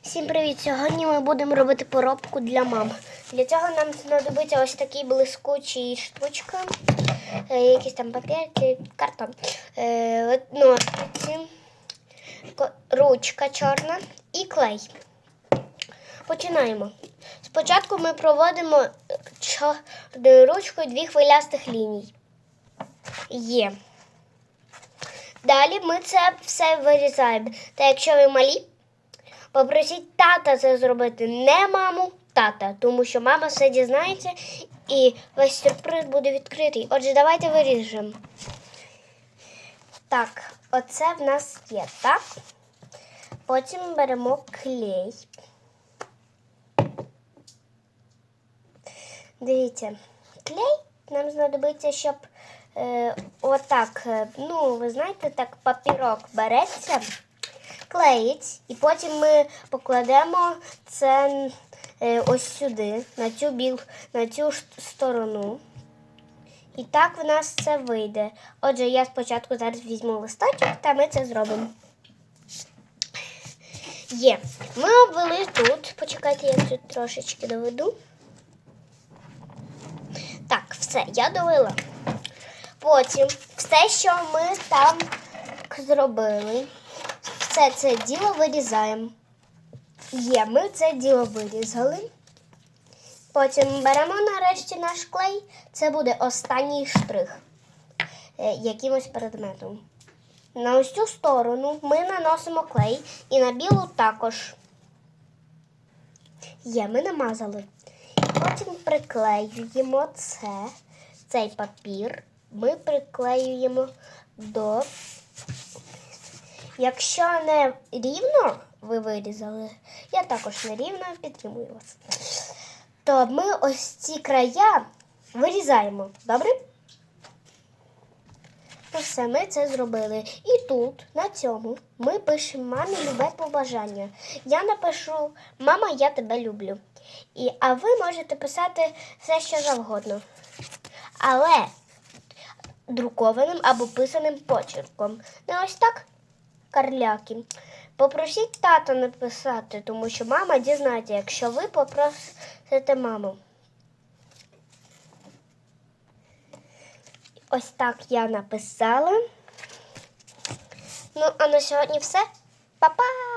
Всім привіт! Сьогодні ми будемо робити поробку для мам. Для цього нам знадобиться ось такі блискучі штучки, е, якісь там папірки, картон, е, ножниці, ручка чорна і клей. Починаємо. Спочатку ми проводимо е, чорною ручкою дві хвилястих ліній. Є. Далі ми це все вирізаємо. Та якщо ви малі, попросіть тата це зробити, не маму, тата, тому що мама все дізнається і весь сюрприз буде відкритий. Отже, давайте виріжемо. Так, оце в нас є, так? Потім беремо клей. Дивіться, клей нам знадобиться, щоб е, отак, е, ну, ви знаєте, так папірок береться, клеїть, і потім ми покладемо це е, ось сюди, на цю біл, на цю сторону. І так в нас це вийде. Отже, я спочатку зараз візьму листочок, та ми це зробимо. Є. Ми обвели тут. Почекайте, я тут трошечки доведу. Так, все, я довела. Потім все, що ми там зробили, все це діло вирізаємо. Є, ми це діло вирізали. Потім беремо нарешті наш клей. Це буде останній штрих е, якимось предметом. На ось цю сторону ми наносимо клей і на білу також. Є, ми намазали. Потім приклеюємо це, цей папір. Ми приклеюємо до. Якщо не рівно ви вирізали, я також не рівно підтримую вас. То ми ось ці края вирізаємо. Добре? Ну все, ми це зробили. І тут, на цьому, ми пишемо мамі любе побажання. Я напишу Мама, я тебе люблю. І, а ви можете писати все, що завгодно. Але друкованим або писаним почерком. Не ось так карляки. Попросіть тата написати, тому що мама дізнається, якщо ви попросите маму. Ось так я написала. Ну, а на сьогодні все. Па-па!